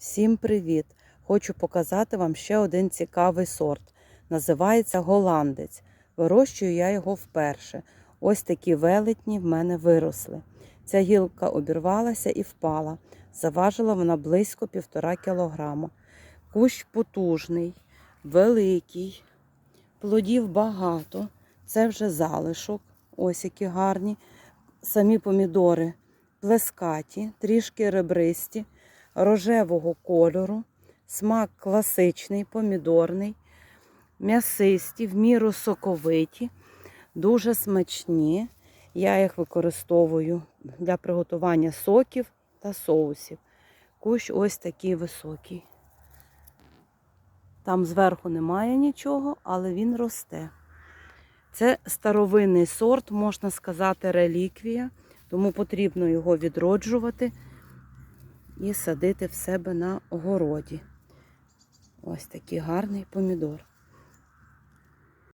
Всім привіт! Хочу показати вам ще один цікавий сорт. Називається голландець. Вирощую я його вперше. Ось такі велетні в мене виросли. Ця гілка обірвалася і впала. Заважила вона близько півтора кілограма. Кущ потужний, великий, плодів багато. Це вже залишок. Ось які гарні. Самі помідори плескаті, трішки ребристі, рожевого кольору, смак класичний, помідорний, м'ясисті, в міру соковиті, дуже смачні. Я їх використовую для приготування соків та соусів. Кущ ось такий високий. Там зверху немає нічого, але він росте. Це старовинний сорт, можна сказати, реліквія, тому потрібно його відроджувати і садити в себе на городі. Ось такий гарний помідор.